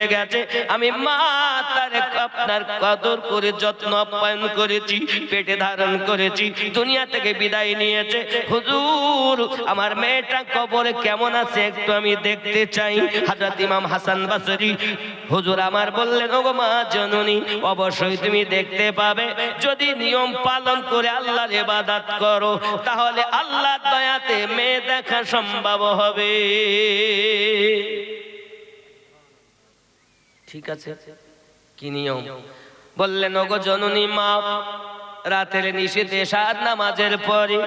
গেছে। আমি মা আপনার কদর করে, যত্ন আপ্যায়ন করেছি, পেটে ধারণ করেছি, দুনিয়া থেকে বিদায় নিয়েছে। হুজুর, আমার মেয়েটা কবরে কেমন আছে একটু আমি দেখতে চাই। হযরত ইমাম হাসান বাসরি, হুজুর আমার বললেন, ওগো মা জননী, অবশ্যই তুমি দেখতে পাবে। যদি নিয়ম পালন করে আল্লাহর ইবাদত করো, তাহলে আল্লাহর দয়াতে মেয়ে দেখা সম্ভব হবে। ঠিক আছে? কি নিয়ম? বললেন, ওগো জননী মা রাতের নিষেধে সাত নামাজের পরে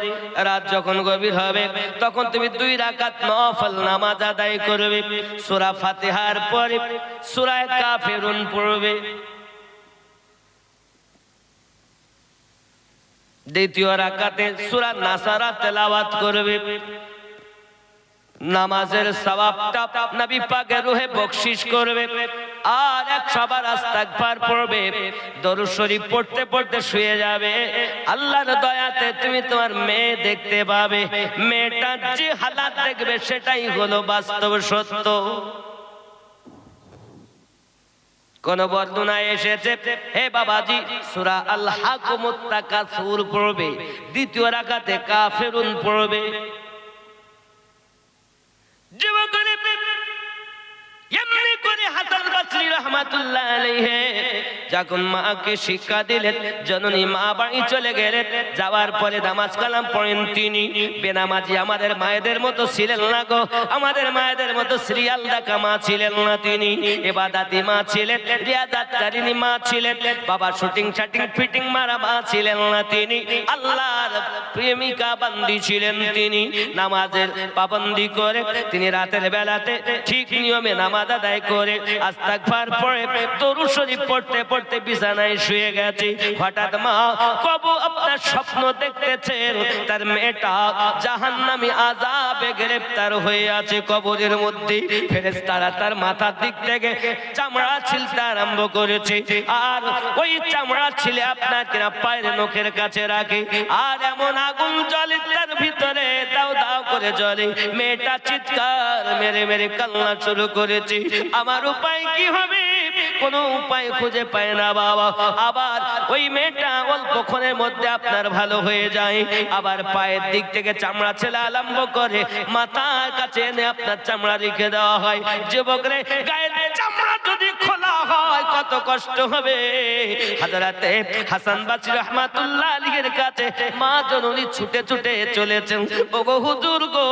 রাত যখন গভীর হবে, তখন তুমি দুই রাকাত নফল নামাজ আদায় করবে। সূরা ফাতিহার পরে সূরা কাফিরুন পড়বে। দ্বিতীয় রাকাতে সূরা নাসারা তেলাওয়াত করবে। নামাজের সওয়াবটা নবী পাকের রূহে বকশিশ করবে। আর এক সবার আস্তাগফার পড়বে। দরুদ শরীফ পড়তে পড়তে শুয়ে যাবে। আল্লাহর দয়াতে তুমি তোমার মেয়ে দেখতে পাবে। মেয়েটা যে হালাত দেখবে সেটাই হলো বাস্তব সত্য। কোন বর্ণনায় এসেছে, হে বাবাজি, সূরা আল্লাহ হাকুমুত তাকাসুর পড়বে। দ্বিতীয় রাকাতে কাফিরুন পড়বে। যুবকরে এমনি করে হাসান বাসরি আলাইহি। যখন মাকে শিক্ষা দিলেন, জননী মা বাড়ি চলে গেলেন। যাওয়ার পরে নামাজ কালাম পড়েন তিনি। বেনামাজি আমাদের মায়েদের মতো ছিলেন না গো। আমাদের মায়েদের মতো সিরিয়াল মা ছিলেন না তিনি। এবাদাতি মা ছিলেন রিয়াজাতকারিনী মা ছিলেন। বাবা শুটিং শাটিং ফিটিং মারা মা ছিলেন না তিনি। আল্লাহর প্রেমিকা বান্দি ছিলেন তিনি। নামাজের পাবন্দি করে তিনি রাতের বেলাতে ঠিক নিয়মে নামাজ আদায় করে। আস্তাগফার পড়ে দরুদ শরীফ পড়তে পড়তে বিছানায় শুয়ে গেছে। হঠাৎ মা কবু আপনার স্বপ্ন দেখতেছেন। তার মেয়েটা জাহান্নামী আযাবে গ্রেফতার হয়ে আছে কবরের মধ্যে। ফেরেশতারা তার মাথার দিক থেকে চামড়া ছিলতে আরম্ভ করেছে। আর ওই চামড়া ছিলে আপনার কিনা পায়ের নখের কাছে রাখে। আর এমন আগুন জ্বলে তার ভিতরে, দাও দাও করে জ্বলে। মেয়েটা চিৎকার মেরে মেরে কান্না শুরু করেছে। আমার উপায় কি হবে? কোনো উপায় খুঁজে পায় না বাবা। আবার ওই মেয়েটা অল্পক্ষণের মধ্যে আপনার ভালো হয়ে যায়। আবার পায়ের দিক থেকে চামড়া ছেলে আলম্ব করে মাথার কাছে এনে আপনার চামড়া রেখে দেওয়া হয়। যুবক রে, গায়ের চামড়া কষ্ট হবে। হাজারাতে হাসান বাসি রহমাতুল্লাহ আলীর কাছে মা জননী ছুটে ছুটে চলেছেন। ওগো হুজুর গো,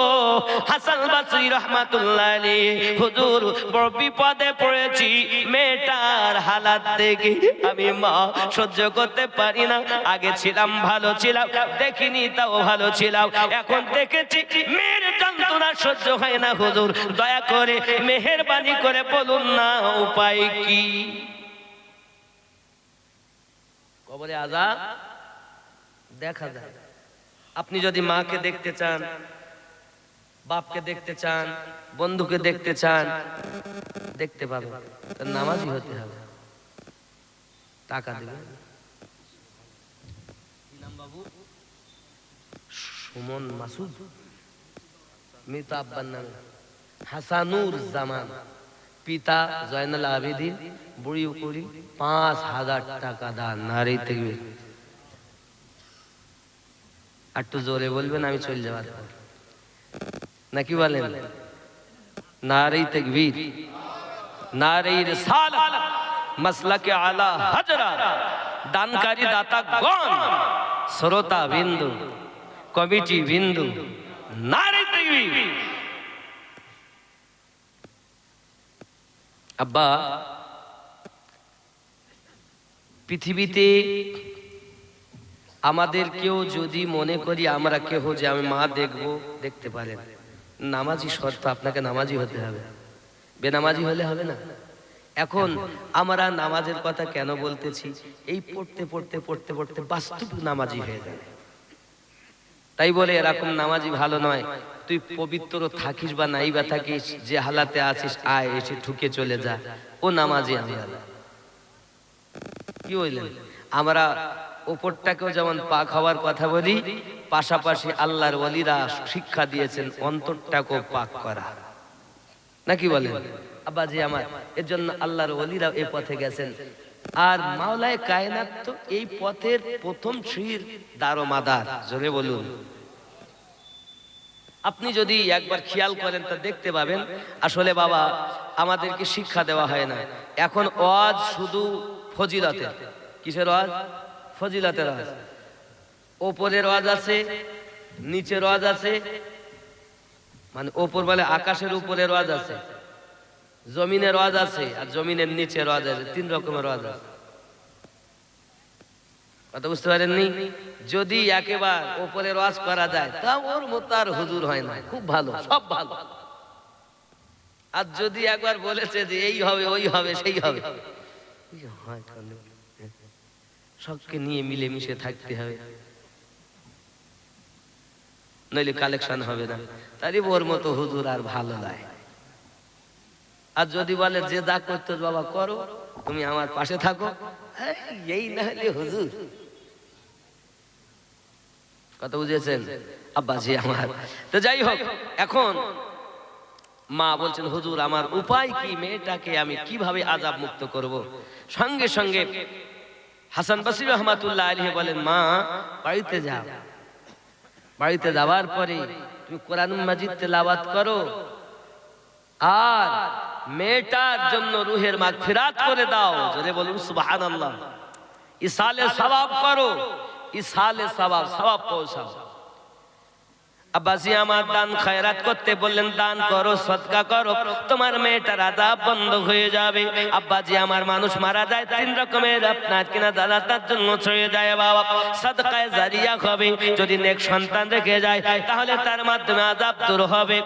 হাসান বাসি রহমাতুল্লাহ আলী, হুজুর বড় বিপদে পড়েছি, মেয়েটার হালাত দেখে আমি মা সহ্য করতে পারি না। আগে ছিলাম, ভালো ছিলাম, দেখিনি তাও ভালো ছিলাম। এখন দেখেছি মেয়ের যন্ত্রণা সহ্য হয় না, হুজুর। দয়া করে মেহেরবানি করে বলুন না, উপায় কি? কবরে আজাব দেখা যায়। আপনি যদি মাকে দেখতে চান, বাপকে দেখতে চান, বন্ধুকে দেখতে চান, দেখতে পাবেন তার নামাজই হতে হবে। টাকা দেবে সুমন মাসুদ, মৃত আব্বার নামে হাসানুর জামান। পিতা জয়নাল আবেদিন, বুড়ি উকুড়ি পাঁচ হাজার টাকা দান, নারী থেকে একটু জোরে বলবেন, আমি চলে যাবার। নাকি বলেন? নারী তকবীর। নারী রিসালাত মাসলাকে আলা হাজরা, দানকারী দাতা গণ, শ্রোতা বিন্দু, কমিটি বিন্দু, নারী তকবীর। আব্বা, পৃথিবীতে আমাদের কেউ যদি মনে করি আমরা কেহ যে আমি মা দেখব, দেখতে পারেন নামাজি শর্ত, আপনাকে নামাজি হতে হবে। বেনামাজি হলে হবে না। এখন আমরা নামাজের কথা কেন বলতেছি? এই পড়তে পড়তে পড়তে পড়তে বাস্তব নামাজি হয়ে যাবে। তাই বলে এরকম নামাজি ভালো নয়। তুই পবিত্র থাকিস বা নাই বা থাকিস, যে হালাতে আছিস, আয়, এসে ঠুকে চলে যা। ও নামাজি আমরা। কি বললেন আমরা ওপরটাকেও যেমন পাক হওয়ার কথা বলি, পাশাপাশি আল্লাহর ওলিরা শিক্ষা দিয়েছেন, অন্তরটাকেও পাক করা। নাকি বলেন? আব্বাজি আমার এর জন্য আল্লাহর ওলিরা এ পথে গেছেন। আর মাওলায় কায়নাত তো এই পথের প্রথম সিঁড়ির দারোমাদার। জোরে বলুন। আপনি যদি একবার খেয়াল করেন তা দেখতে পাবেন। আসলে বাবা, আমাদেরকে শিক্ষা দেওয়া হয় না। এখন ওয়াজ শুধু ফজিলতের কিসের ওয়াজ? ফজিলতের ওয়াজ। ওপরের ওয়াজ আছে, নিচের ওয়াজ আছে মানে ওপর বলে আকাশের উপরের ওয়াজ আছে। জমিনের ওয়াজ আছে আর জমিনের নিচের ওয়াজ আছে, তিন রকমের ওয়াজ আছে। কথা বুঝতে পারেননি? যদি একেবার ওপরের ওয়াজ করা যায় তা ওর মতো আর হুজুর হয় না, খুব ভালো, সব ভালো। আর যদি একবার বলেছে যে এই হবে, ওই হবে, সেই হবে। সবকে নিয়ে মিলে মিশে থাকতে হবে। নইলে কালেকশন হবে না। তারই ওর মতো হুজুর আর ভালো লাগে আর যদি বলে, যে যা করতো বাবা, করো। তুমি আমার পাশে থাকো। এই না হুজুর। কথা বুঝেছেন আব্বাজি আমার। তো যাই হোক, এখন মা বলছেন, হুজুর, আমার উপায় কি? মেয়েটাকে আমি কীভাবে আজাব মুক্ত করব? সঙ্গে সঙ্গে হাসান বাসির রহমাতুল্লাহ আলী বলেন, মা, বাড়িতে যাও। বাড়িতে যাওয়ার পরে তুমি কোরআন মাজিদ তেলাওয়াত করো। আর মেয়েটার জন্য রুহের মাগ ফিরাত করে দাও। জোরে বলুন সুবাহান আল্লাহ ইসালে সবাব করো। ইসালে সবাব সবাব পৌঁছাও। আব্বাসি আমার দান খায়রাত করতে বললেন, দান করো, সদকা করো। তোমার মেয়েটার আজাব বন্ধ হয়ে যাবে। আব্বাজি আমার মানুষ মারা যায়, তিন রকমের আপনার কিনা দাদা তার জন্য ছড়িয়ে যায় বাবা। সদকায় জারিয়া হবে। যদি নেক সন্তান রেখে যায়, তাহলে তার মাধ্যমে আজাব দূর হবে।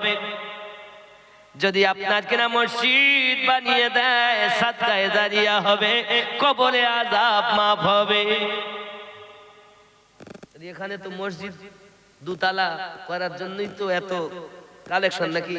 যদি আপনার কিনা মসজিদ বানিয়ে দেয় সাতকায় দাঁড়িয়া হবে, কবরে আজাব মাফ হবে। এখানে তো মসজিদ দুতলা করার জন্যই তো এত কালেকশন নাকি?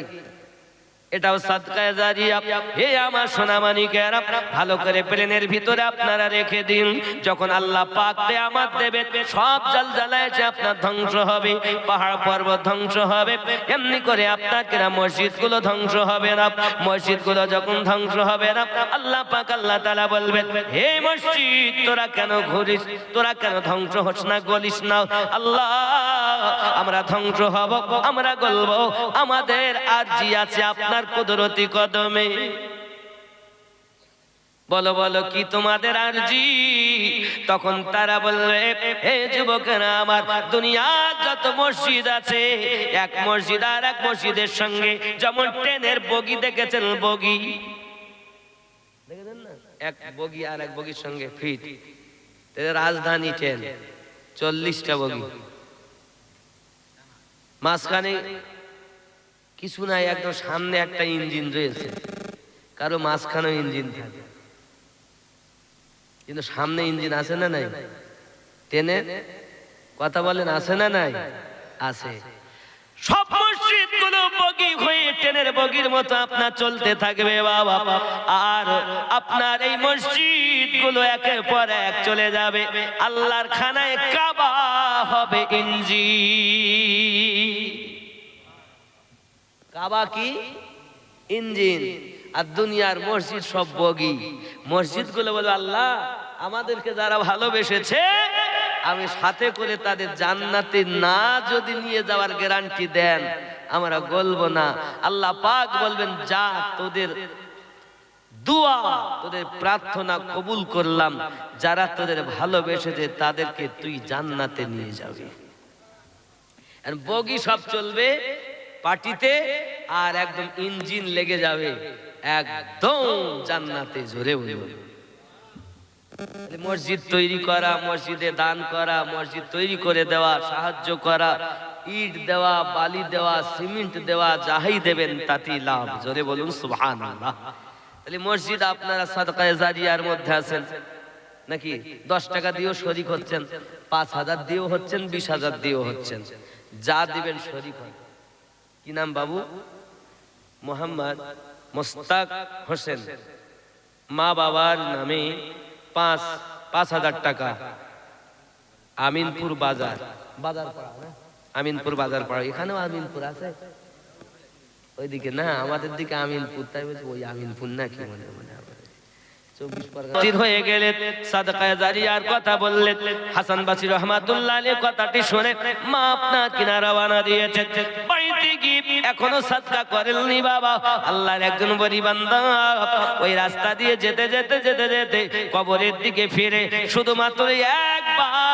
এটাও সাদকায় জারিয়া। হে আমার সোনামানিকেরা, ভালো করে প্লেনের ভিতরে আপনারা রেখে দিন। যখন আল্লাহ পাক আমার দেবে, সব জাল জ্বালায় আপনার ধ্বংস হবে, পাহাড় পর্বত ধ্বংস হবে, এমনি করে আপনার কেনা মসজিদগুলো ধ্বংস হবে না। মসজিদগুলো যখন ধ্বংস হবে না, আল্লাহ পাক আল্লাহ তালা বলবেন, হে মসজিদ, তোরা কেন ঘুরিস? তোরা কেন ধ্বংস হস না, গলিস না? আল্লাহ, আমরা ধ্বংস হব, আমরা গলব। আমাদের আরজি আছে আপনার কুদরতি কদমে। বলো বলো, কি তোমাদের আরজি? তখন তারা বলবে হে যুবকেরা, আমার দুনিয়ার যত মসজিদ আছে, এক মসজিদ আর এক মসজিদের সঙ্গে যেমন ট্রেনের বগি দেখেছেন বগি। এক বগি আর এক বগির সঙ্গে ফিট। রাজধানী ট্রেন, চল্লিশটা বগি। মাঝখানে কিছু নাই, একদম সামনে একটা ইঞ্জিন রয়েছে। কারও মাঝখানে ইঞ্জিন থাকে। কিন্তু সামনে ইঞ্জিন আছে না নাই? ট্রেনে কথা বলেন, আছে না নাই? আছে। সব মসজিদগুলো বগি হয়ে ট্রেনের বগির মতো আপনার চলতে থাকবে বাবা। আর আপনার এই মসজিদগুলো একের পর এক চলে যাবে। আল্লাহর খানায় কাবা হবে ইঞ্জি কাবা কি? ইঞ্জিন। আর দুনিয়ার মসজিদ সব বগি। মসজিদগুলো বলে, আল্লাহ, আমাদেরকে যারা ভালোবেসেছে, আমি সাথে করে তাদের জান্নাতে না যদি নিয়ে যাওয়ার গ্যারান্টি দেন, আমরা বলব না। আল্লাহ পাক বলবেন, যা তোদের দুয়া, তোদের প্রার্থনা কবুল করলাম। যারা তোদের ভালোবেসেছে, তাদেরকে তুই জান্নাতে নিয়ে যাবি। বগি সব চলবে পার্টিতে আর একদম ইঞ্জিন লেগে যাবে। একদম জান্নাতে জোরে তাহলে মসজিদ তৈরি করা, মসজিদে দান করা, মসজিদ তৈরি করে দেওয়া, সাহায্য করা, ইট দেওয়া, বালি দেওয়া, সিমেন্ট দেওয়া, যাহাই দেবেন তাতেই লাভ। জোরে বলুন, সুবহানাল্লাহ। তাহলে মসজিদ আপনারা সাদকায়ে জারিয়ার মধ্যে আছেন। নাকি দশ টাকা দিয়েও শরিক হচ্ছেন, পাঁচ হাজার দিয়েও হচ্ছেন, বিশ হাজার দিয়েও হচ্ছেন। যা দিবেন শরিক হন কি নাম বাবু? মোহাম্মদ মোস্তাক হোসেন। মা বাবার নামে পাঁচ পাঁচ হাজার টাকা। আমিনপুর বাজার। বাজার আমিনপুর বাজার পাড়া। এখানেও আমিনপুর আছে। ওইদিকে না আমাদের দিকে আমিনপুর তাই বলছি ওই আমিনপুর না কি মনে মনে হবে। চব্বিশ পরগনা হাজির এখনও সাদকা করেননি বাবা। আল্লাহর একজন ওই রাস্তা দিয়ে যেতে যেতে যেতে যেতে কবরের দিকে ফিরে শুধুমাত্র একবার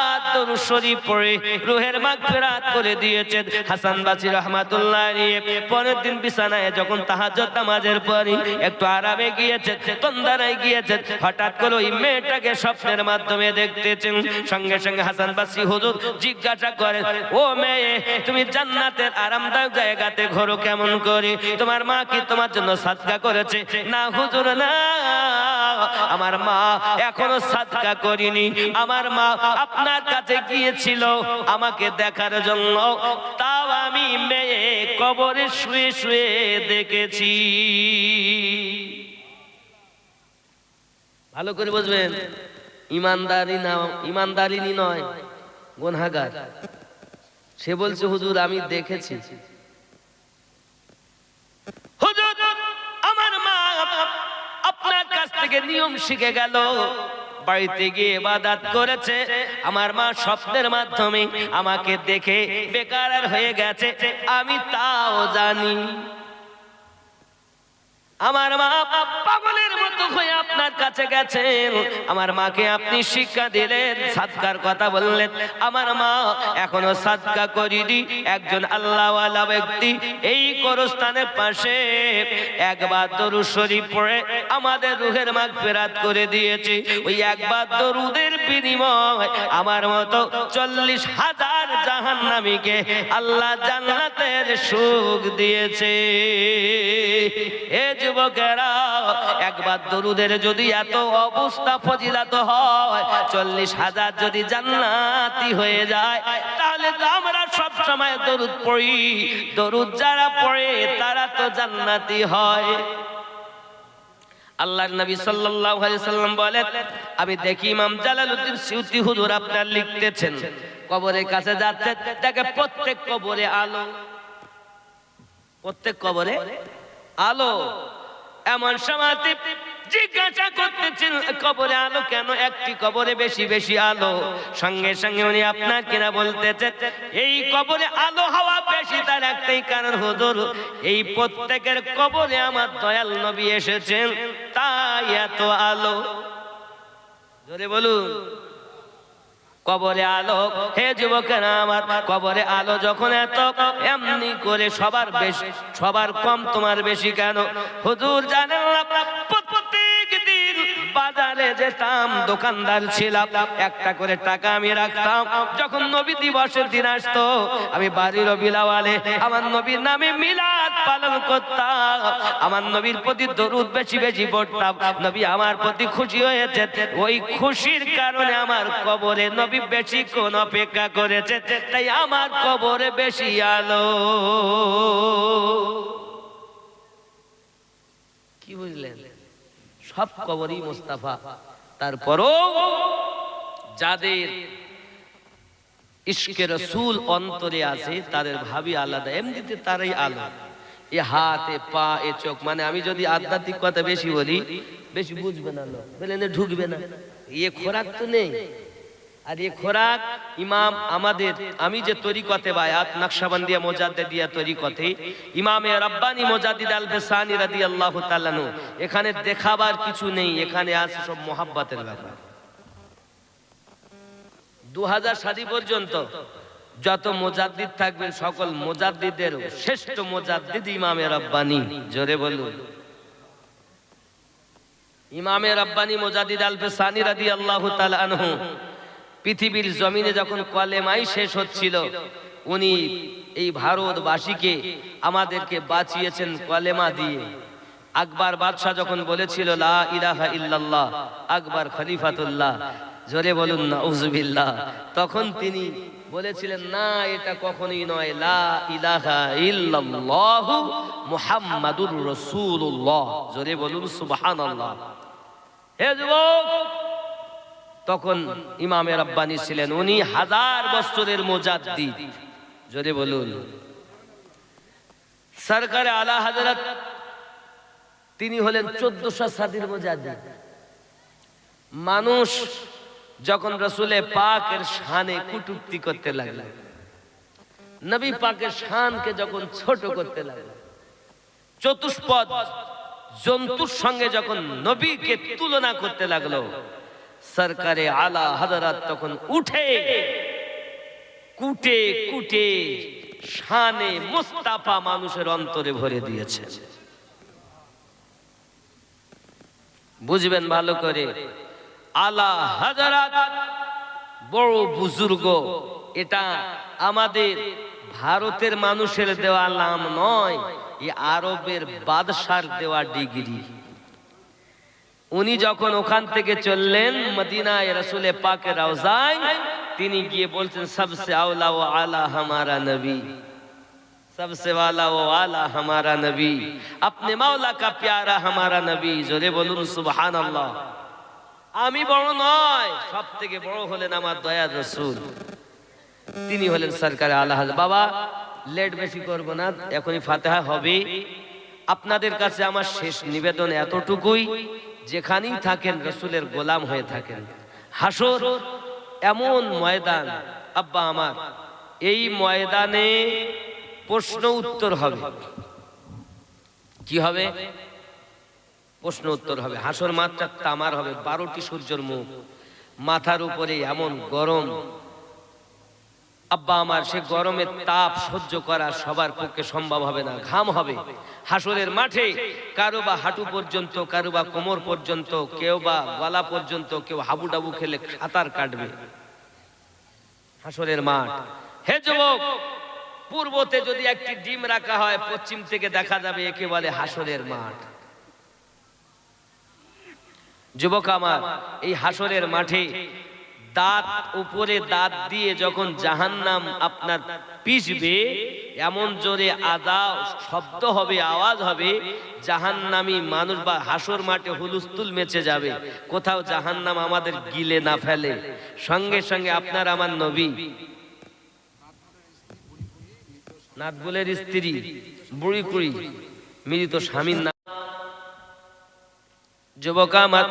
জিজ্ঞাসা করে ও মেয়ে, তুমি জান্নাতের আরামদায়ক জায়গাতে ঘোরো কেমন করে? তোমার মা কি তোমার জন্য সাদকা করেছে? না হুজুর, না। আমার মা এখনও সাদকা করিনি। আমার মা আপনার কাছে গিয়েছিল আমাকে দেখার জন্য। তাও আমি মেয়ে কবরে শুয়ে শুয়ে দেখেছি। ভালো করে বুঝবেন, ইমানদারি না, ইমানদারিনী নয়, গুনহাগার। সে বলছে, হুজুর, আমি দেখেছি। হুজুর, আমার মা আপনার কাছ থেকে নিয়ম শিখে গেল। বাড়িতে গিয়ে ইবাদত করেছে। আমার মা স্বপ্নের মাধ্যমে আমাকে দেখে বেকার হয়ে গেছে। আমি তাও জানি। আমার মা পাগলের হয়ে আপনার কাছে গেছেন, আমার মাকে আপনি শিক্ষা দিলেন, সাদকার কথা বললেন, আমার মা এখনও সাদকা করিনি, একজন আল্লাহওয়ালা ব্যক্তি এই করস্থানের পাশে একবার দরুদ শরীফ পড়ে আমাদের রুহের মাগ ফেরাত করে দিয়েছে। ওই একবার দরুদের বিনিময় আমার মতো চল্লিশ হাজার জাহান্নামীকে আল্লাহ জান্নাতের সুখ দিয়েছে। এ যুবকেরা, একবার দরুদের যদি এত অবস্থা ফজিলাত হয়, চল্লিশ হাজার যদি জান্নাতি হয়ে যায়, তাহলে তো আমরা সব সময় দরুদ পড়ি। দরুদ যারা পড়ে, তারা তো জান্নাতি হয়। আল্লাহর নবী সাল্লাল্লাহু আলাইহি সাল্লাম বলেন, আমি দেখি ইমাম জালালউদ্দিন সিউতি হুজুর আপনার লিখতেছেন। কবরের কাছে যাচ্ছে, দেখে প্রত্যেক কবরে আলো। প্রত্যেক কবরে আলো। এমন সময় জিজ্ঞাসা করতেছেন কবরে আলো কেন? একটি কবরে বেশি বেশি আলো। সঙ্গে সঙ্গে উনি আপনার কিনা বলতেছেন এই কবরে আলো হওয়া বেশি তার একটাই কারণ হুজুর, এই প্রত্যেকের কবরে আমার দয়াল নবী এসেছেন, তাই এত আলো। জোরে বলুন, কবরে আলো, হে যুবকেরা আমার, কবরে আলো যখন এত, এমনি করে সবার বেশি, সবার কম তোমার বেশি কেন? হুজুর জানেন না যেতাম, দোকানদার ছিলাম, একটা করে টাকা আমি রাখতাম। যখন নবী দিবসের দিন আসতো, আমি বাড়ির বিলাওয়ালে আমার নবীর নামে মিলাদ পালন করতাম। আমার নবীর প্রতি দরুদ বেশি বেশি পড়তাম। নবী আমার প্রতি খুশি হয়েছে। ওই খুশির কারণে আমার কবরে নবী বেশি কোন অপেক্ষা করেছে। তাই আমার কবরে বেশি আলো। কি বুঝলেন? সব কবরই মোস্তাফা। তারপরও যাদের ইশকে রসুল অন্তরে আছে, তাদের ভাবি আলাদা, এমনিতে তারাই আলাদা। এ হাত, এ পা, এ চোখ মানে আমি যদি আধ্যাত্মিক কথা বেশি বলি, বেশি বুঝবে না লোক। ঢুকবে না। ইয়ে খোরাক তো নেই। আর এ খোরাক ইমাম আমাদের, আমি যে তরিকতে বায়াত দিয়া তরিকতে, ইমামে রব্বানি মোজাদ্দিদ আল বেসানি রাদিয়াল্লাহু তাআলা নু, এখানে দেখাবার কিছু নেই, এখানে আছে সব মোহাব্বতের ব্যাপার। দু হাজার সাদি পর্যন্ত যত মোজাদ্দিদ থাকবেন, সকল মোজাদ্দিদের শ্রেষ্ঠ মোজাদ্দিদ ইমামে রব্বানি, জোরে বলুন। ইমামে রব্বানি মোজাদ্দিদ আল বেসানি রাদিয়াল্লাহু তাআলা আনহু পৃথিবীর জমিনে যখন কলেমাই শেষ হচ্ছিল, উনি এই ভারতবাসীকে আমাদেরকে বাঁচিয়েছেন কলেমা দিয়ে। আকবর বাদশাহ যখন বলেছিল, লা ইলাহা ইল্লাল্লাহ, আকবর খলিফাতুল্লাহ জোরে বলুন না উজবিল্লাহ তখন তিনি বলেছিলেন, না, এটা কখনোই নয়, লা ইলাহা ইল্লাল্লাহ মুহাম্মাদুর রাসূলুল্লাহ জোরে বলুন, সুবহানাল্লাহ হে যুবক তখন ইমামে রব্বানি ছিলেন। উনি হাজার বছরের মোজাদ্দিদ। জোরে বলুন, সরকারে আলা হাজরত তিনি হলেন চোদ্দশো সাদির মজাদি মানুষ যখন রসুলে পাকের শানে কুটুক্তি করতে লাগল, নবী পাকের শানকে যখন ছোট করতে লাগল, চতুষ্পদ জন্তুর সঙ্গে যখন নবীকে তুলনা করতে লাগল সরকারে আলা হাজারাত তখন উঠে। কুটে কুটে শানে মুস্তাফা মানুষের অন্তরে ভরে দিয়েছে। বুঝবেন ভালো করে, আলা হাজারাত বড় বুজুর্গ, এটা আমাদের ভারতের মানুষের দেওয়া নাম নয়, এই আরবের বাদশার দেওয়া ডিগ্রি। উনি যখন ওখান থেকে চললেন মদিনায় রসুলে পাকে রওজায় তিনি গিয়ে বলছেন সবসে আওলা ও আলা হামারা নবী सबसे वाला वो वाला हमारा नबी अपने मौला का प्यारा हमारा नबी জোরে বলুন সুবহান আল্লাহ আমি বড় নয় সব থেকে বড় হলেন আমার দয়ার রসুল তিনি হলেন সরকার আল্লাহ বাবা লেট বেশি করব না এখনই ফাতেহা হবে আপনাদের কাছে আমার শেষ নিবেদন এতটুকুই যেখানেই থাকেন রসুলের গোলাম হয়ে থাকেন। হাসর এমন ময়দান আব্বা আমার এই ময়দানে প্রশ্ন উত্তর হবে। কি হবে? প্রশ্ন উত্তর হবে। হাসর মাত্রা তামার হবে। বারোটি সূর্যের মুখ। মাথার উপরে এমন গরম আব্বা আমার, সে গরমের তাপ সহ্য করা সবার পক্ষে সম্ভব হবে না, ঘাম হবে। হাসরের মাঠে কারও বা হাঁটু পর্যন্ত, কারও বা কোমর পর্যন্ত, কেউ বা গলা পর্যন্ত কেউ হাবুডাবু খেলে সাঁতার কাটবে। হাসরের মাঠ। হে যুবক, পূর্বতে যদি একটি ডিম রাখা হয়, পশ্চিম থেকে দেখা যাবে একে বলে হাসরের মাঠ। যুবক আমার, এই হাসরের মাঠে দাঁত উপরে দাঁত দিয়ে যখন জাহান্নাম আপনার পিছবে এমন জোরে আদা শব্দ হবে, আওয়াজ হবে, জাহান্নামি মানুষ বা হাসর মাঠে হুলুস্তুল মেচে যাবে। কোথাও জাহান্নাম আমাদের গিলে না ফেলে। সঙ্গে সঙ্গে আপনার আমার নবী নাথবুলের স্ত্রী, বুড়ি কুড়ি, মৃত স্বামীর নাম, যুবক আমার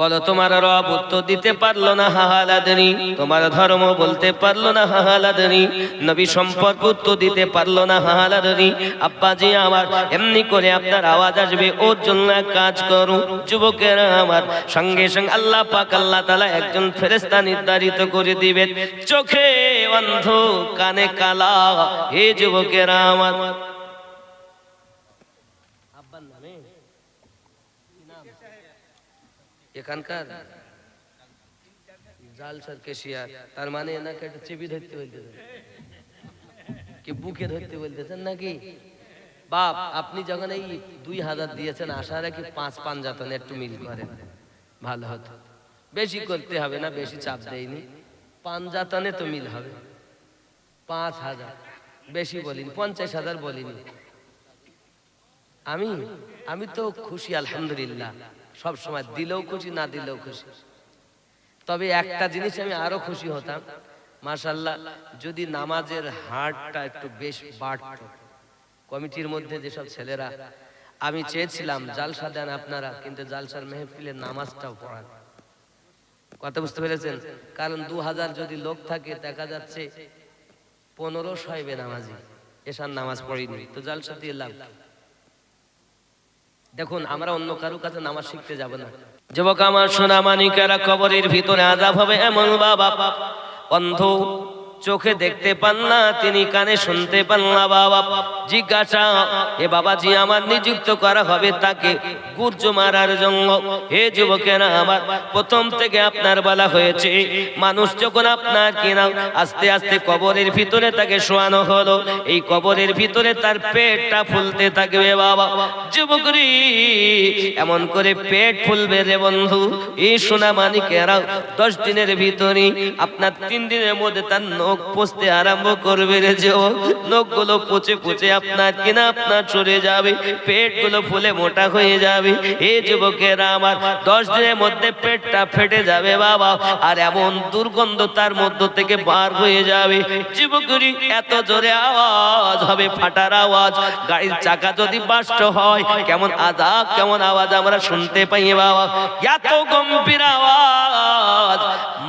বলো, তোমার রব উত্তর দিতে পারল না, হাহালাদনি। তোমার ধর্ম বলতে পারল না, হাহালাদনি। নবী সম্পর্ক উত্তর দিতে পারল না, হাহালাদনি। আব্বাজি আমার, এমনি করে আপনার আওয়াজ আসবে, ওর জন্য কাজ করুন। যুবকেরা আমার, সঙ্গে সঙ্গে আল্লাহ পাক, আল্লাহ তালা একজন ফেরেস্তা নির্ধারিত করে দিবেন। চোখে অন্ধ, কানে কালা, হে যুবকেরা আমার আব্বার নামে এখানকার জালসার কেশিয়ার, তার মানে এনাকে একটা চেপি ধরতে বলতেছেন কি বুকে ধরতে বলতেছেন নাকি? বাপ, আপনি যখন এই দুই হাজার দিয়েছেন, আশা রাখি পাঁচ পান পাঞ্জাতনে একটু মিল করেন। ভালো হতো। বেশি করতে হবে না, বেশি চাপ দেয়নি পান পাঞ্জাতনে তো মিল হবে। পাঁচ হাজার। বেশি বলিনি, পঞ্চাশ হাজার বলিনি। আমি আমি তো খুশি, আলহামদুলিল্লাহ। সব সময় দিলেও খুশি, না দিলেও খুশি। তবে একটা জিনিস আমি আরও খুশি হতাম মাশাল্লাহ যদি নামাজের হারটা একটু বেশ বাড়ত। কমিটির মধ্যে যেসব ছেলেরা, আমি চেয়েছিলাম জালসা দেন আপনারা, কিন্তু জালসার মেহফিলে নামাজটাও পড়ান। কথা বুঝতে পেরেছেন? কারণ দু হাজার যদি লোক থাকে, দেখা যাচ্ছে পনেরো সাহেবে নামাজি এসার নামাজ পড়িনি, তো জালসা দিয়ে লাভ? দেখুন, আমরা অন্য কারও কাছে নামাজ শিখতে যাব না। যুবক আমার সোনা মানিকেরা কবরের ভিতরে আজাব হবে এমন বাবা। অন্ধ চোখে দেখতে পান না, তিনি কানে শুনতে পান না, বাবা। জিজ্ঞাসা, এ বাবাজি, আমার নিযুক্ত করা হবে তাকে গুর্জ মারার জন্য। হে যুবকেরা, আমার প্রথম থেকে আপনার বলা হয়েছে, মানুষ যখন আপনার কিনা, আস্তে আস্তে কবরের ভিতরে তাকে শোয়ানো হলো। এই কবরের ভিতরে তার পেটটা ফুলতে থাকবে, বাবা। যুবকরি, এমন করে পেট ফুলবে রে বন্ধু। এই সোনা মানিকেরা দশ দিনের ভিতরে আপনার তিন দিনের মধ্যে তার নখ নখ পচতে আরম্ভ করবে রে যে নখগুলো পচে পচে আপনার কিনা আপনার চলে যাবে, পেটগুলো ফুলে মোটা হয়ে যাবে। এই যুবকেরা আমার দশ দিনের মধ্যে পেটটা ফেটে যাবে বাবা, আর এমন দুর্গন্ধ তার মধ্য থেকে বার হয়ে যাবে। যুবকরি এত জোরে আওয়াজ হবে, ফাটার আওয়াজ। গাড়ির চাকা যদি বাষ্ট হয়, কেমন আজাব কেমন আওয়াজ আমরা শুনতে পাই বাবা। এত গম্ভীর আওয়াজ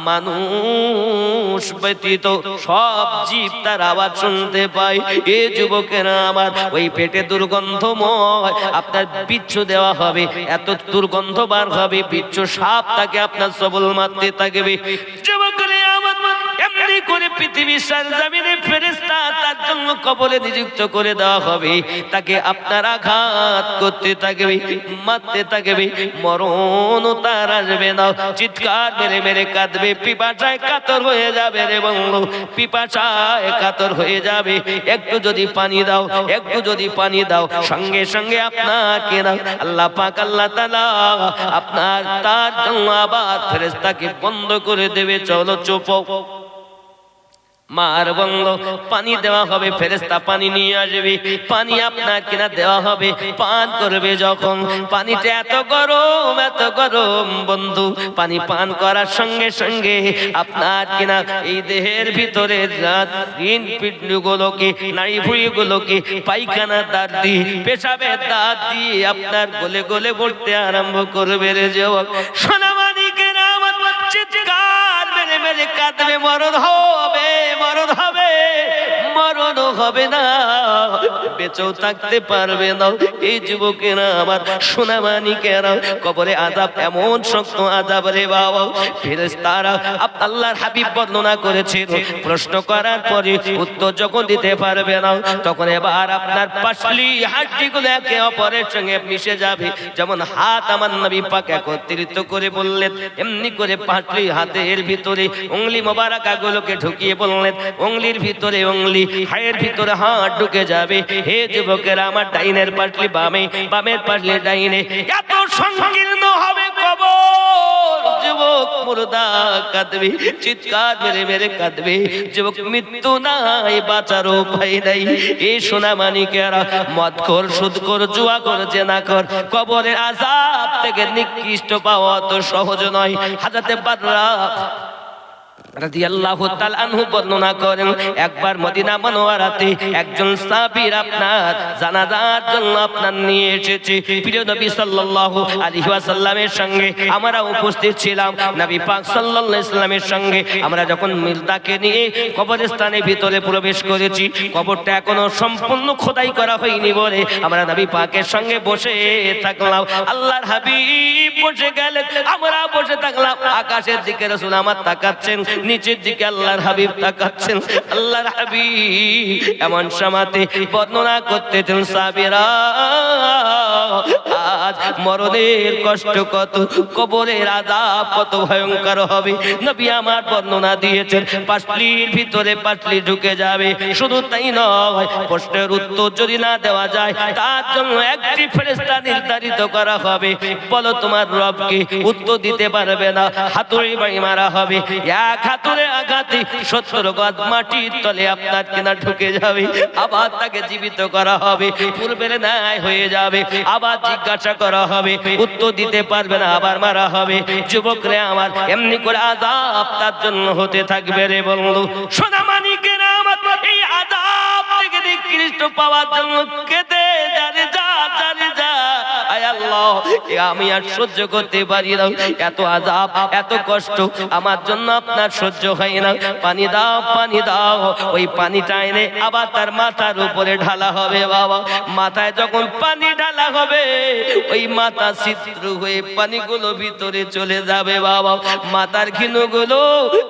মানুষ ব্যতীত সব জীব তার আওয়াজ শুনতে পায়। এ যুবকেরা আমার ওই পেটে দুর্গন্ধময় আপনার বিচ্ছু দেওয়া হবে, এত দুর্গন্ধ বার হবে বিচ্ছু সাপ তাকে আপনার সবল মারতে থাকবে। যুবকরে এমনি করে পৃথিবীর সারজামিনে ফেরেশতা তার জন্য কবলে নিযুক্ত করে দেওয়া হবে। তাকে আপনার আঘাত করতে থাকবে, মারতে থাকবে, মরণ তার আসবে না। চিৎকার মেরে মেরে কাঁদবে, পিপাসায় কাতর হয়ে যাবে রে বন্ধু, পিপাসায় কাতর হয়ে যাবে। একটু যদি পানি দাও, একটু যদি পানি দাও, সঙ্গে সঙ্গে আপনাকে না আল্লাহ পাক, আল্লাহ তাআলা আপনার তার জন্য আবার ফেরেশতাকে বন্ধ করে দেবে। চলো চুপ। মার বন্ধ পানি দেওয়া হবে ফেরেস্তা পানি নিয়ে আসবে। পানি আপনার কিনা দেওয়া হবে, পান করবে যখন। পানিটা এত গরম এত গরম বন্ধু। পানি পান করার সঙ্গে সঙ্গে আপনার কিনা এই দেহের ভিতরে ঋণ পিণ্ডগুলোকে নাড়ি ভুঁড়িগুলোকে পায়খানা দাঁত দিয়ে পেশাবে দাঁত দিয়ে আপনার গলে গলে পড়তে আরম্ভ করবে রে যুবক সোনামানিকের মেরে মেরে কাঁদবে মরণ হবে মরণ হবে না। বেঁচেও থাকতে পারবে না। এই যুবকেরা আমার সোনামানিকেরা কবরে আজাব এমন শক্ত আজাব রে বাবা। ফেরেশতারা আপ- আল্লাহর হাবিব বর্ণনা করেছে প্রশ্ন করার পরে উত্তর যখন দিতে পারবে না, তখন এবার আপনার পাশলি হাড্ডিগুলো একে অপরের সঙ্গে মিশে যাবে। যেমন হাত আমার নবী পাক একত্রিত করে বললেন, এমনি করে পাশলি হাতের ভিতরে উংলি মোবারকাগুলোকে ঢুকিয়ে বললেন উংলির ভিতরে উংলি হায়ের ভিতরে হাত ঢুকে যাবে। হে যুবকেরা, আমার ডাইনের পাশলি বামে, বামের পাশলি ডাইনে। এত সংকীর্ণ হবে কবর। যুবক কাঁদবে, চিৎকার মেরে মেরে কাঁদবে। যুবক, মৃত্যু নাই বাঁচার উপায় নাই। এই সোনা মানিকেরা, মদ কর সুদ কর জুয়া কর জেনা কর কবরের আজাব থেকে নিকৃষ্ট পাওয়া তো সহজ নয়। হাজাতে বাদরা আনহু বর্ণনা করেন, একবার মদিনা একজন আপনার নিয়ে এসেছে। সাল্লাল্লাহু সঙ্গে আমরা উপস্থিত ছিলাম। পাক সঙ্গে আমরা যখন মিলতাকে নিয়ে কবরস্থানের ভিতরে প্রবেশ করেছি, কবরটা এখনও সম্পূর্ণ খোদাই করা হয়নি বলে আমরা নবী পাকের সঙ্গে বসে থাকলাম। আল্লাহর হাবিব বসে গেলেন, আমরা বসে থাকলাম। আকাশের দিকে রাসূল আমার তাকাচ্ছেন নিচের দিকে আল্লাহর হাবিব তাকাচ্ছেন আল্লাহর হাবিব এমন সমাতে বর্ণনা করতেছেন সাবিরা আজ মরণের কষ্ট কত, কবরের আযাব কত ভয়ঙ্কর হবে। নবী আমার বর্ণনা দিয়েছেন পাটলির ভিতরে পাটলি ঢুকে যাবে। শুধু তাই নয়, প্রশ্নের উত্তর যদি না দেওয়া যায়, তার জন্য একটি ফেরেশতা নির্ধারিত করা হবে। বলো তোমার রবকে উত্তর দিতে পারবে না? হাতুড়ি বাড়ি মারা হবে। এক হাতুড়ে আঘাতে সত্তর গজ মাটির তলে আপনার কিনা ঢুকে যাবে। আবার তাকে জীবিত করা হবে। পূর্বের ন্যায় হয়ে যাবে। আবার জিজ্ঞাসা করা হবে, উত্তর দিতে পারবে না, আবার মারা হবে। যুবক রে আমার এমনি করে আজাব তার জন্য হতে থাকবে রে বন্ধু। সোনা মানিকের আমার এই আজাব থেকে নিকৃষ্ট পাওয়ার জন্য কেঁদে জানে যা জানে যা আয় আল্লাহ আমি আর সহ্য করতে পারি না। এত আজাব এত কষ্ট, আমার জন্য আপনার সহ্য হয় না। পানি দাও পানি দাও। ওই পানিটা এনে আবার তার মাথার উপরে ঢালা হবে বাবা। মাথায় যখন পানি ঢালা হবে, ওই মাথা হয়ে পানিগুলো ভিতরে চলে যাবে বাবা। মাথার ঘিনুগুলো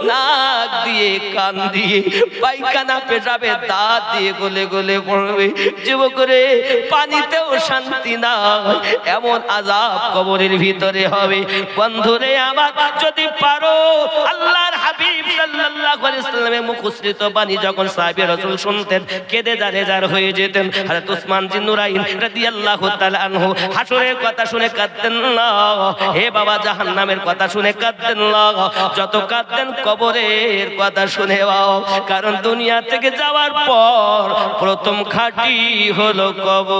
নাক দিয়ে, কান দিয়ে, পায়খানা পেশাবে, দাঁত দিয়ে গলে গলে পড়বে। পানিতেও শান্তি না এমন আজাব কবরের ভিতরে হবে। বন্ধুরে আমার, যদি পারো, আল্লাহর হাবিব সাল্লাল্লাহু আলাইহি সাল্লামের মুখশ্রিত বাণী যখন সাহাবী রাসূল শুনতেন, কেঁদে জারে জার হয়ে যেতেন। হযরত উসমান জিন নুরাইন রাদিয়াল্লাহু তাআলা আনহু হাসরের কথা শুনে কাঁদতেন না হে বাবা, জাহান্নামের কথা শুনে কাঁদতেন না যত কাঁদতেন কবরের কথা শুনে বাও। কারণ দুনিয়া থেকে যাওয়ার পর প্রথম খাঁটি হলো কবর।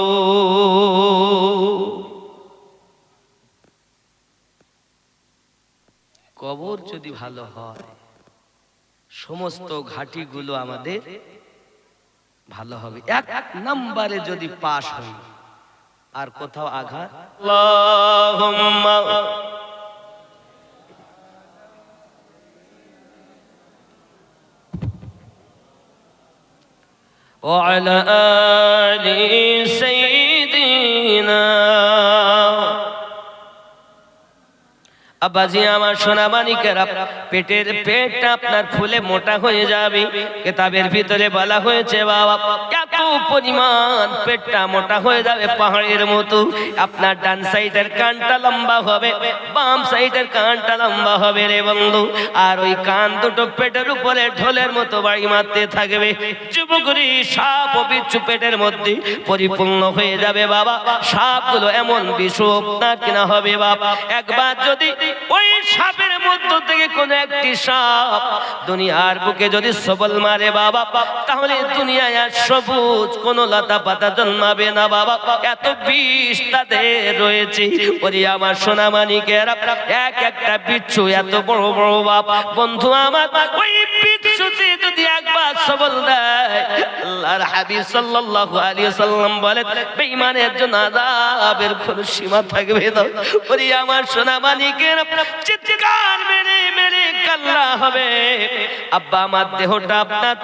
কবর যদি ভালো হয় সমস্ত ঘাটিগুলো আমাদের ভালো হবে এক এক নম্বরে যদি পাশ হই আর কোথাও আঘাত আল্লাহুম্মা وعلى آل سيدنا আব্বাজি আমার সোনামানিকেরা পেটের পেটটা আপনার ফুলে মোটা হয়ে যাবে। কেতাবের ভিতরে বলা হয়েছে বাবা এত পরিমাণ পেটটা মোটা হয়ে যাবে পাহাড়ের মতো। আপনার ডান সাইডের কানটা লম্বা হবে বাম সাইডের কানটা লম্বা হবে রে বন্ধু। আর ওই কান দুটো পেটের উপরে ঢোলের মতো বাড়ি মারতে থাকবে। যুবকরি সাপ ও বিচ্ছু পেটের মধ্যে পরিপূর্ণ হয়ে যাবে বাবা। সাপগুলো এমন বিষ আপনার কিনা হবে বাবা একবার যদি ওই সাপের মধ্য থেকে কোন একটি সাপ দুনিয়ার বুকে যদি সবল মারে বাবা, তাহলে দুনিয়ায় আর সবুজ কোন লতা পাতা জন্মাবে না বাবা। এত বিষ তাদের রয়েছে। ওরে আমার সোনা মানিকেরা এক একটা বিচ্ছু এত বড় বড় বাপ। বন্ধু আমার, ওই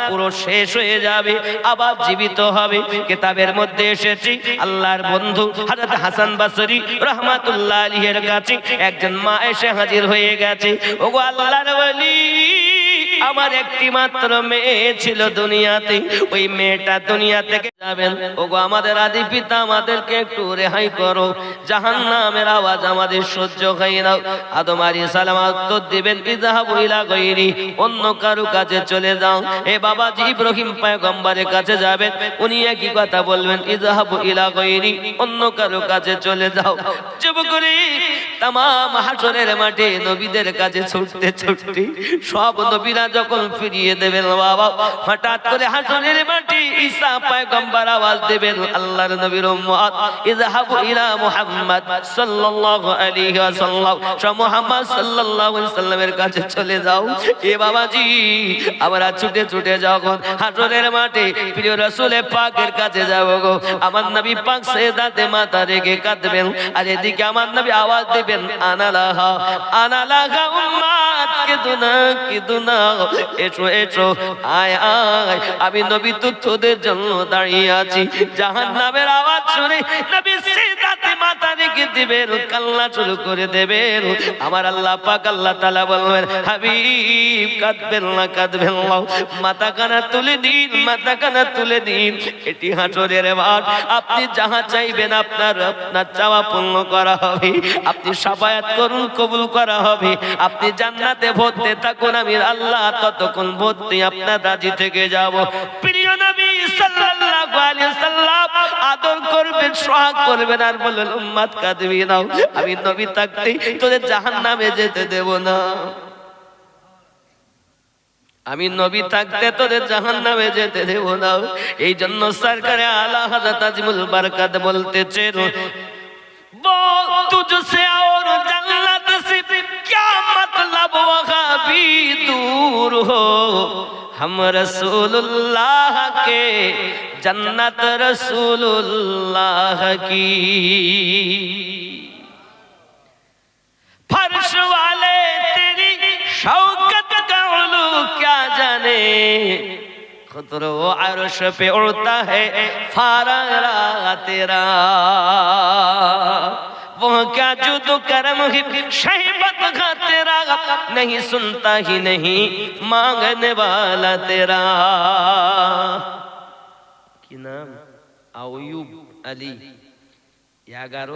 পুরো শেষ হয়ে যাবে, আবার জীবিত হবে। কিতাবের মধ্যে এসেছি, আল্লাহর বন্ধু হযরত হাসান বাসরি রহমাতুল্লাহ আলাইহির কাছে একজন মা এসে হাজির হয়ে গেছে। ওগো আল্লাহর আমার একটি মাত্র মেয়ে ছিল দুনিয়াতে, ওই মেয়েটা দুনিয়া থেকে যাবেন ওগো, আমাদের আদি পিতা আমাদেরকে একটু রেহাই করো। জাহান্নামের আওয়াজ আমাদের সহ্য হয় না। আদম আলাইহিস সালাম উত্তর দিবেন, ইযহাবু ইলা গায়রি, অন্য কারও কাছে চলে যাও। এ বাবাজি ইব্রাহিম পয়গম্বরের কাছে যাবেন, উনি একই কথা বলবেন, ইযহাবু ইলা গায়রি, অন্য কারও কাছে চলে যাও। যুবকরি তাম হাসরের মাঠে নবীদের কাছে ছুটতে সব ফিরিয়ে দেবেন আওয়াজ দেবেন সাল্লামের কাছে চলে যাও। এ বাবাজি, আমরা ছুটে ছুটে যখন হাসরের মাঠে প্রিয় রাসূলের পাকের কাছে যাব গো, আমার নবী পাক সে সেদাতে মাথা রেখে কাঁদবেন, আর এদিকে আমার নবী আওয়াজ দিবেন আনালাহা আনালাহা উম্মাত কে দুনা, কি দুনা, এসো এসো, আয় আয়, আমি নবী তো তোদের জন্য দাঁড়িয়ে আছি। জাহান্নামের আওয়াজ শুনে নবী সেদাতে মাথা রেখে দিবেন, কান্না শুরু করে দেবেন। আমার আল্লাহ পাক আল্লাহ তাআলা বলবেন, হাবিব, কাঁদবেন না, কাঁদবেন মাথা কানা তুলে দিন মাথা কানা তুলে দিন এটি হাঁটরের মাঠ। আপনি যাহা চাইবেন, আপনার আপনার চাওয়া পূর্ণ করা হবে। আপনি সাফায়াত করুন, কবুল করা হবে। আপনি জান্নাতে ভরতে থাকুন, আমি আল্লাহ ততক্ষণ ভর্তি আপনার রাজি থেকে যাব। প্রিয় নবী সাল্লাল্লাহু আলাইহি সাল্লাম আদর করবেন, সোহাগ করবেন আর বলবেন, উম্মাত কাঁদবি নাও, আমি নবী থাকতে তোদের জাহান্নামে যেতে দেব না। আমি নবী থাকতে তোদের জাহান নামে যেতে দেব না। এই জন্য সরকারে আলা হাজরত আজিমুল বারকাত বলতেছে বল तुझसे और जन्नत से क्या मतलब भी दूर हो हम रसूलुल्लाह के जन्नत रसूलुल्लाह की फर्श वाले तेरी शौकत का उलू क्या जाने खुदरो अरश पे उड़ता है फारा तेरा वो क्या जो तो करम ही शहबत का तेरा नहीं सुनता ही नहीं मांगने वाला तेरा কি নাম আউয়ুব আলী এগারো